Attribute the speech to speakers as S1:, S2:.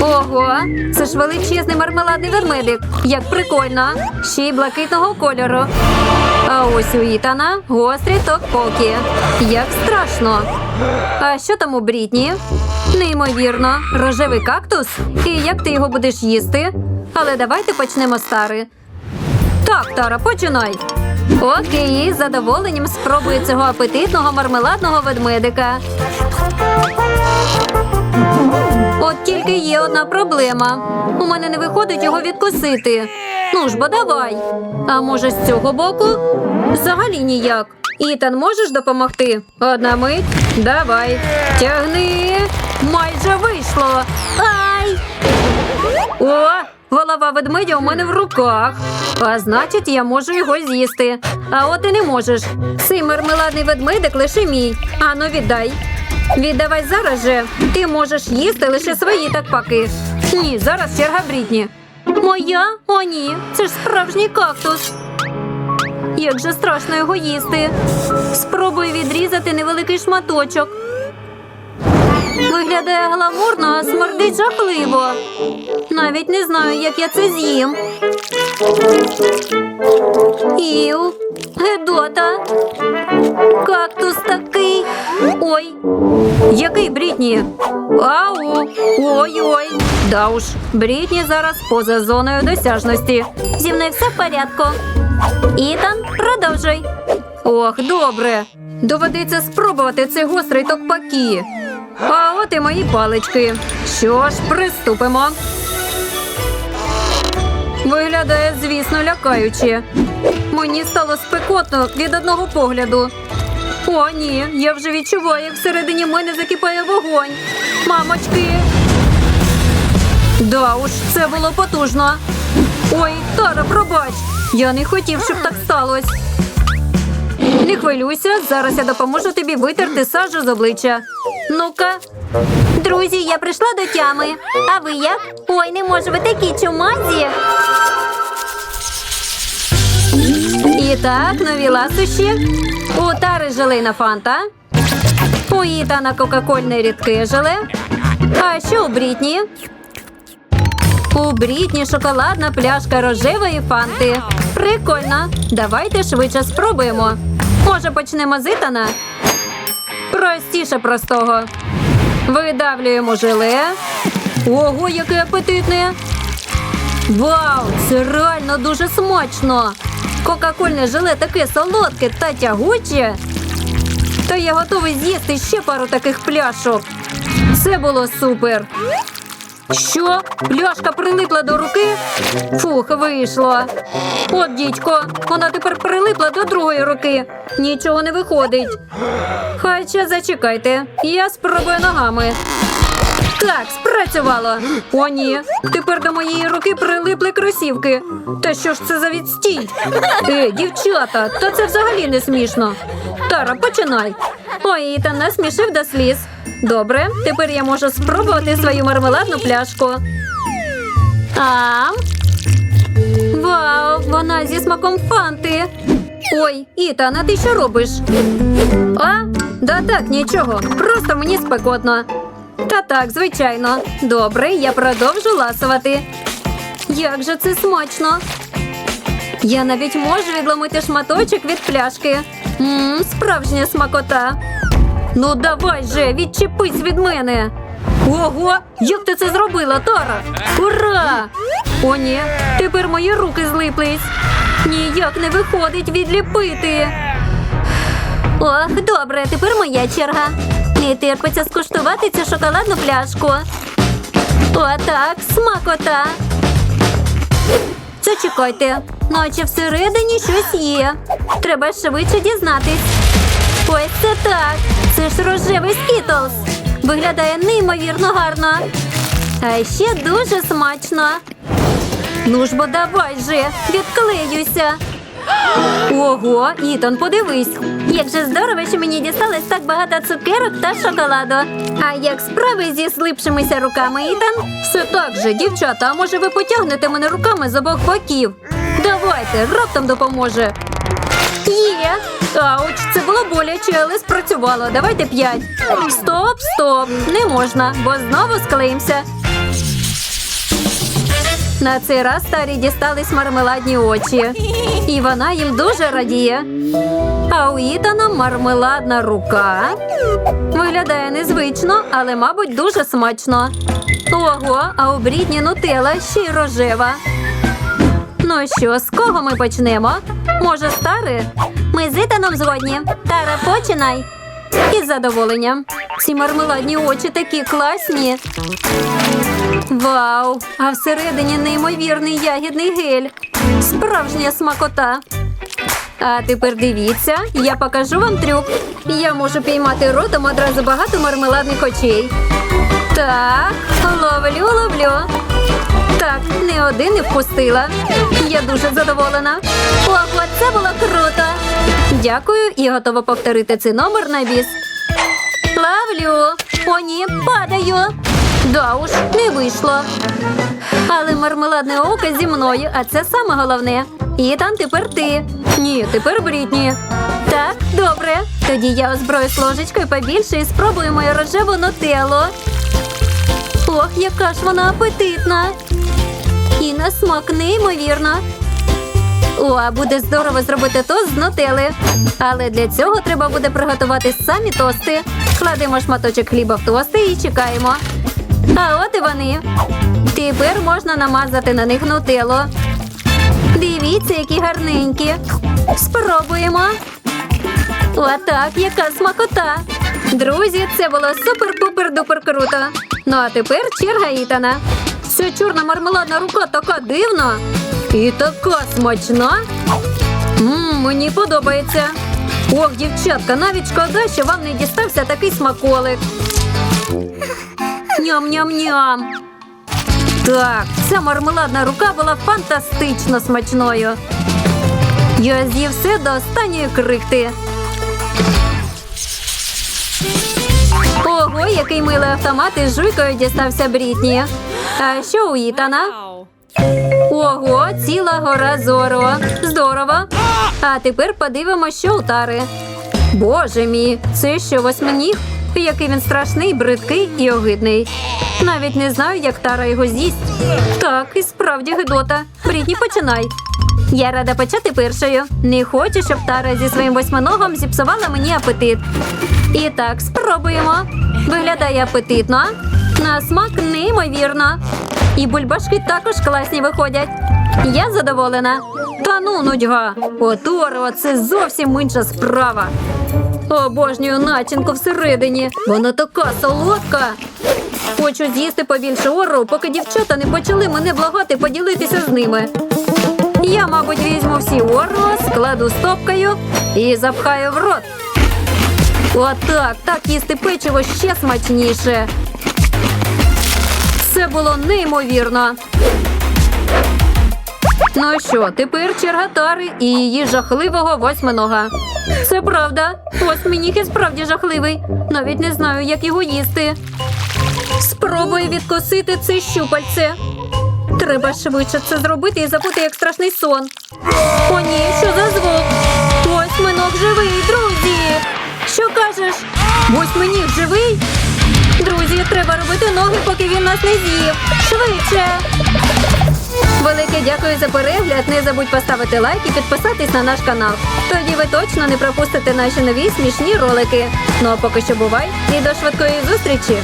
S1: Ого, це ж величезний мармеладний ведмедик. Як прикольно. Ще й блакитного кольору. А ось у Ітана гострі токпоки. Як страшно. А що там у Брітні? Неймовірно, рожевий кактус. І як ти його будеш їсти? Але давайте почнемо з Тари. Так, Тара, починай. Окей, з задоволенням спробую цього апетитного мармеладного ведмедика. Тільки є одна проблема. У мене не виходить його відкусити. Ну ж бо давай. А може з цього боку? Взагалі ніяк. Ітан, можеш допомогти? Одна мить. Давай. Тягни. Майже вийшло. Ай! О, голова ведмедя у мене в руках. А значить, я можу його з'їсти. А от і не можеш. Цей мармеладний ведмедик лише мій. Ану, віддай. Віддавай зараз же. Ти можеш їсти лише свої такпаки. Ні, зараз черга Брітні. Моя? О, ні. Це ж справжній кактус. Як же страшно його їсти. Спробую відрізати невеликий шматочок. Виглядає гламурно, а смердить жахливо. Навіть не знаю, як я це з'їм. Іу, Гедота. Кактус такий. Ой. Який Брітні? Ау. Ой-ой. Да уж, Брітні зараз поза зоною досяжності. Зі мною все в порядку. Ітан, продовжуй. Ох, добре. Доведеться спробувати цей гострий токпакі. А от і мої палички. Що ж, приступимо. Виглядає, звісно, лякаюче. Мені стало спекотно від одного погляду. О, ні, я вже відчуваю, як всередині мене закипає вогонь. Мамочки. Да уж, це було потужно. Ой, Тара, пробач. Я не хотів, щоб так сталося. Не хвилюйся, зараз я допоможу тобі витерти сажу з обличчя. Ну-ка. Друзі, я прийшла до тями. А ви як? Ой, не можу, ви такі чумазі. І так, нові ласощі. У Тари желейна фанта. У Ітана кока-кольне рідке желе. А що у Брітні? У Брітні шоколадна пляшка рожевої фанти. Прикольно. Давайте швидше спробуємо. Може, почнемо з Ітана? Простіше простого. Видавлюємо желе. Ого, яке апетитне! Вау, це реально дуже смачно! Кока-кольне желе таке солодке та тягуче. Та я готовий з'їсти ще пару таких пляшок. Це було супер. Що? Пляшка прилипла до руки? Фух, вийшло. От, дідько, вона тепер прилипла до другої руки. Нічого не виходить. Хоча зачекайте, я спробую ногами. Так, спрацювало. О, ні. Тепер до моєї руки прилипли кросівки. Та що ж це за відстій? Е, дівчата, та це взагалі не смішно. Тара, починай. Ой, Ітан насмішив до сліз. Добре, тепер я можу спробувати свою мармеладну пляшку. А? Вау, вона зі смаком фанти. Ой, Ітан, а ти що робиш? А? Да так, нічого. Просто мені спекотно. Та так, звичайно. Добре, я продовжу ласувати. Як же це смачно. Я навіть можу відломити шматочок від пляшки. Мм, справжня смакота. Ну давай же, відчепись від мене. Ого, як ти це зробила, Тара? Ура! О, ні, тепер мої руки злиплись. Ніяк не виходить відліпити. Ох, добре, тепер моя черга. Не терпиться скуштувати цю шоколадну пляшку. Отак, смакота. Зачекайте, наче всередині щось є. Треба швидше дізнатись. Ось це так. Це ж рожевий скітлс. Виглядає неймовірно гарно. А ще дуже смачно. Ну ж бо давай же, відклеюся. Ого, Ітан, подивись. Як же здорово, що мені дісталось так багато цукерок та шоколаду. А як справи зі слипшимися руками, Ітан? Все так же, дівчата, а може ви потягнете мене руками з обох боків? Давайте, раптом допоможе. Є. Ауч, це було боляче, але спрацювало. Давайте п'ять. Стоп, стоп, не можна, бо знову склеїмося. На цей раз старі дістались мармеладні очі. І вона їм дуже радіє. А у Ітана мармеладна рука. Виглядає незвично, але, мабуть, дуже смачно. Ого, а у Брітні нутела ще й рожева. Ну що, з кого ми почнемо? Може, старий? Ми з Ітаном згодні. Тара, починай. Із задоволенням. Ці мармеладні очі такі класні. Вау! А всередині неймовірний ягідний гель. Справжня смакота. А тепер дивіться, я покажу вам трюк. Я можу піймати ротом одразу багато мармеладних очей. Так, ловлю, ловлю. Так, не один не впустила. Я дуже задоволена. Ого, це було круто. Дякую і готова повторити цей номер на біс. Ловлю. О, ні, падаю. Да уж, не вийшло. Але мармеладне око зі мною, а це саме головне. І там тепер ти. Ні, тепер Брітні. Так, добре. Тоді я озброюсь ложечкою побільше і спробую мою рожеву нутеллу. Ох, яка ж вона апетитна. І на смак неймовірно. О, буде здорово зробити тост з нутели. Але для цього треба буде приготувати самі тости. Кладемо шматочок хліба в тости і чекаємо. А от і вони. Тепер можна намазати на них нутеллу. Дивіться, які гарненькі. Спробуємо. Отак, яка смакота. Друзі, це було супер-пупер-дупер круто. Ну а тепер черга Ітана. Ця чорна мармеладна рука така дивна. І така смачна. Мм, мені подобається. Ох, дівчатка, навіть шкода, що вам не дістався такий смаколик. Ням-ням-ням. Так, ця мармеладна рука була фантастично смачною. Я з'їв все до останньої крихти. Ого, який милий автомат із жуйкою дістався Брітні. А що у Ітана? Ого, ціла гора зоро. Здорово. А тепер подивимося, що у тари. Боже мій, це що восьминіг? Який він страшний, бридкий і огидний. Навіть не знаю, як тара його з'їсть. Так, і справді гидота. Брітні, починай. Я рада почати першою. Не хочу, щоб Тара зі своїм восьминогом зіпсувала мені апетит. І так, спробуємо. Виглядає апетитно. На смак неймовірно. І бульбашки також класні виходять. Я задоволена. Та ну, нудьга. Оторва, це зовсім інша справа. Обожнюю начинку всередині. Вона така солодка. Хочу з'їсти побільше ору, поки дівчата не почали мене благати поділитися з ними. Я, мабуть, візьму всі оро, складу стопкою і запхаю в рот. Отак, так їсти печиво ще смачніше. Це було неймовірно. Ну що, тепер черга тари і її жахливого восьминога. Це правда. Восьминіг і справді жахливий. Навіть не знаю, як його їсти. Спробую відкосити це щупальце. Треба швидше це зробити і забути як страшний сон. О, ні, що за звук? Восьминог живий, друзі. Що кажеш? Восьминіг живий? Друзі, треба робити ноги, поки він нас не з'їв. Швидше. Велике дякую за перегляд. Не забудь поставити лайк і підписатись на наш канал. Тоді ви точно не пропустите наші нові смішні ролики. Ну а поки що бувай і до швидкої зустрічі!